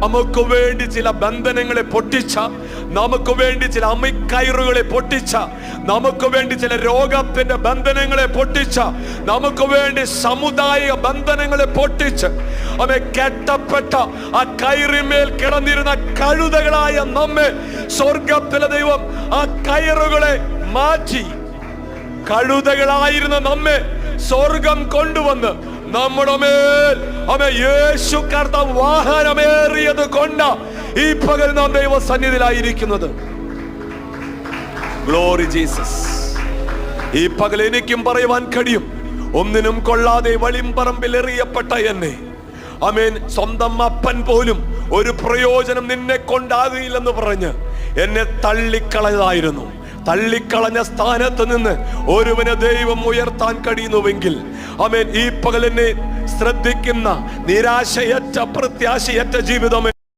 നമുക്ക് വേണ്ടി ചില ബന്ധനങ്ങളെ പൊട്ടിച്ച നമുക്ക് വേണ്ടി ചില അമിക്കയറുകളെ പൊട്ടിച്ച നമുക്ക് വേണ്ടി ചില രോഗത്തിന്റെ ബന്ധനങ്ങളെ പൊട്ടിച്ച നമുക്ക് വേണ്ടി സമുദായ ബന്ധനങ്ങളെ പൊട്ടിച്ച് അവയെ കെട്ടപ്പെട്ട ആ കയറിമേൽ കിടന്നിരുന്ന കഴുതകളായ നമ്മെ സ്വർഗത്തിലെ ദൈവം ആ കയറുകളെ മാറ്റി. കഴുതകളായിരുന്ന നമ്മെ സ്വർഗം കൊണ്ടുവന്ന് നമ്മുടെ മേൽ അമേ യേശു കർത്ത വാഹനമേറിയത് കൊണ്ട ഈ പകൽ നാം ദൈവ സന്നിധിയിലായിരിക്കുന്നത് ഗ്ലോറി ജീസസ് ഈ പകൽ എനിക്കും പറയുവാൻ കഴിയും. ഒന്നിനും കൊള്ളാതെ വളിമ്പറമ്പിൽ എറിയപ്പെട്ട എന്നെ. അമേൻ സ്വന്തം അപ്പൻ പോലും ഒരു പ്രയോജനം നിന്നെ കൊണ്ടാകുകയില്ലെന്ന് പറഞ്ഞ് എന്നെ തള്ളിക്കളയതായിരുന്നു തള്ളിക്കളഞ്ഞ സ്ഥാനത്ത് നിന്ന് ഒരുവനെ ദൈവം ഉയർത്താൻ കഴിയുന്നുവെങ്കിൽ അമേൻ ഈ പകലിനെ ശ്രദ്ധിക്കുന്ന നിരാശയറ്റ പ്രത്യാശയറ്റ ജീവിതമേ